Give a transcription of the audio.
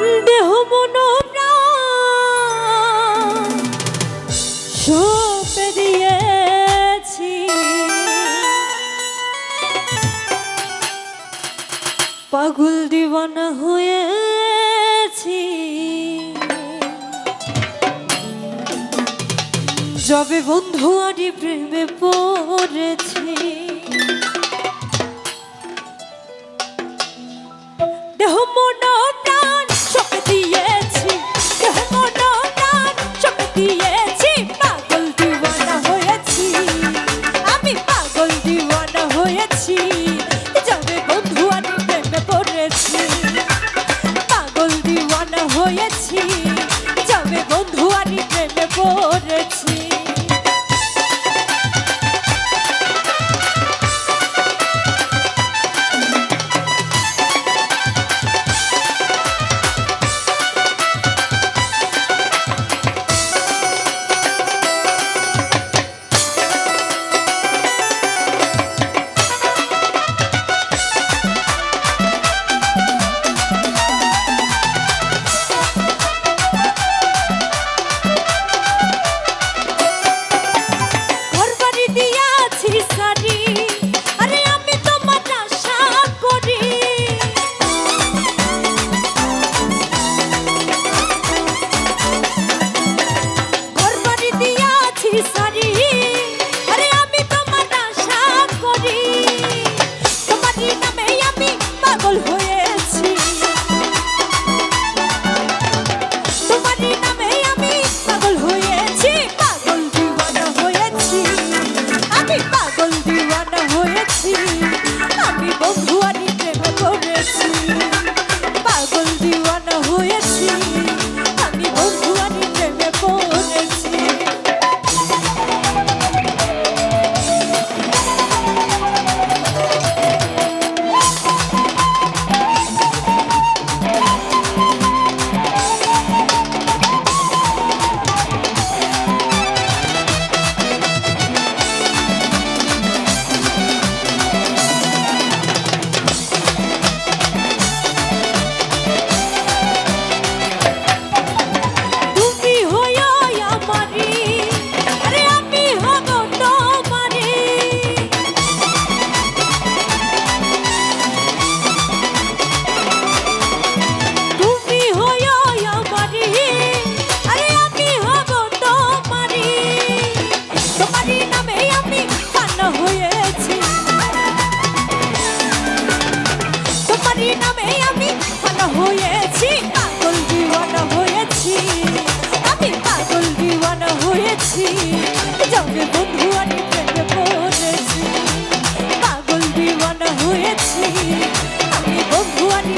দেহ মন সপে দিয়েছি। পাগল দিবানা হয়েছি। যবে বন্ধু আরি প্রেমে পড়েছি। দেহ হয়েছি। পাগল হয়ে করেছি। যাবে বন্ধু আমি প্রেমে পড়েছি। পাগল দিওয়ানা হয়েছি। আমি বন্ধু আমি